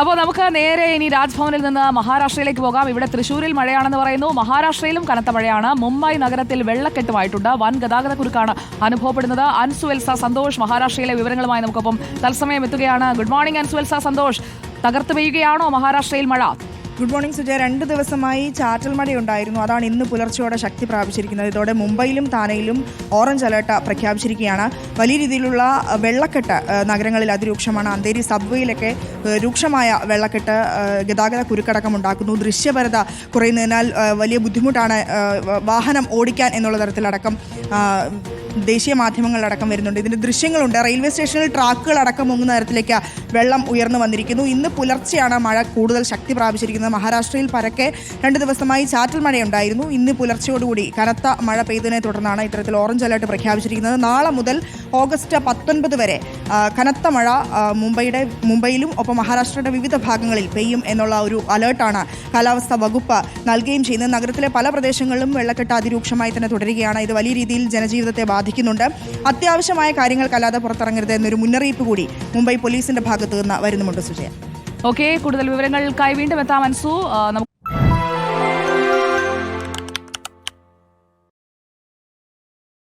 അപ്പോൾ നമുക്ക് നേരെ ഇനി രാജ്ഭവനിൽ നിന്ന് മഹാരാഷ്ട്രയിലേക്ക് പോകാം. ഇവിടെ തൃശ്ശൂരിൽ മഴയാണെന്ന് പറയുന്നു. മഹാരാഷ്ട്രയിലും കനത്ത മഴയാണ്. മുംബൈ നഗരത്തിൽ വെള്ളക്കെട്ടുമായിട്ടുണ്ട്. വൻ ഗതാഗത കുരുക്കാണ് അനുഭവപ്പെടുന്നത്. അൻസുവെൽസ സന്തോഷ് മഹാരാഷ്ട്രയിലെ വിവരങ്ങളുമായി നമുക്കൊപ്പം തത്സമയം എത്തുകയാണ്. ഗുഡ് മോർണിംഗ് അൻസുവെൽസ സന്തോഷ്. തകർത്ത് പെയ്യുകയാണോ മഹാരാഷ്ട്രയിൽ മഴ? Good morning Sujaya. രണ്ട് ദിവസമായി ചാറ്റൽ മഴയുണ്ടായിരുന്നു. അതാണ് ഇന്ന് പുലർച്ചയോടെ ശക്തി പ്രാപിച്ചിരിക്കുന്നത്. ഇതോടെ മുംബൈയിലും താനെയിലും ഓറഞ്ച് അലേർട്ട് പ്രഖ്യാപിച്ചിരിക്കുകയാണ്. വലിയ രീതിയിലുള്ള വെള്ളക്കെട്ട് നഗരങ്ങളിൽ അതിരൂക്ഷമാണ്. അന്തേരി സബ്വേയിലൊക്കെ രൂക്ഷമായ വെള്ളക്കെട്ട് ഗതാഗത കുരുക്കടക്കം ഉണ്ടാക്കുന്നു. ദൃശ്യപരത കുറയുന്നതിനാൽ വലിയ ബുദ്ധിമുട്ടാണ് വാഹനം ഓടിക്കാൻ എന്നുള്ള തരത്തിലടക്കം ദേശീയ മാധ്യമങ്ങളിലടക്കം വരുന്നുണ്ട്. ഇതിന്റെ ദൃശ്യങ്ങളുണ്ട്. റെയിൽവേ സ്റ്റേഷനിൽ ട്രാക്കുകളടക്കം മുങ്ങുന്ന തരത്തിലേക്ക് വെള്ളം ഉയർന്നു വന്നിരിക്കുന്നു. ഇന്ന് പുലർച്ചെയാണ് മഴ കൂടുതൽ ശക്തി പ്രാപിച്ചിരിക്കുന്നത്. മഹാരാഷ്ട്രയിൽ പരക്കെ രണ്ട് ദിവസമായി ചാറ്റൽ മഴയുണ്ടായിരുന്നു. ഇന്ന് പുലർച്ചയോടുകൂടി കനത്ത മഴ പെയ്തതിനെ തുടർന്നാണ് ഇത്തരത്തിൽ ഓറഞ്ച് അലർട്ട് പ്രഖ്യാപിച്ചിരിക്കുന്നത്. നാളെ മുതൽ ഓഗസ്റ്റ് പത്തൊൻപത് വരെ കനത്ത മഴ മുംബൈയുടെ മുംബൈയിലും ഒപ്പം മഹാരാഷ്ട്രയുടെ വിവിധ ഭാഗങ്ങളിൽ പെയ്യും എന്നുള്ള ഒരു അലേർട്ടാണ് കാലാവസ്ഥാ വകുപ്പ് നൽകുകയും ചെയ്യുന്നത്. നഗരത്തിലെ പല പ്രദേശങ്ങളിലും വെള്ളക്കെട്ട് അതിരൂക്ഷമായി തന്നെ തുടരുകയാണ്. ഇത് വലിയ രീതിയിൽ ജനജീവിതത്തെ ബാധിക്കുന്നുണ്ട്. അത്യാവശ്യമായ കാര്യങ്ങൾക്കല്ലാതെ പുറത്തിറങ്ങരുത് എന്നൊരു മുന്നറിയിപ്പ് കൂടി മുംബൈ പോലീസിന്റെ ഭാഗത്തു നിന്ന് വരുന്നുമുണ്ട് സുജയ. ഓക്കെ കൂടുതൽ വിവരങ്ങൾക്കായി വീണ്ടും എത്താം നമുക്ക്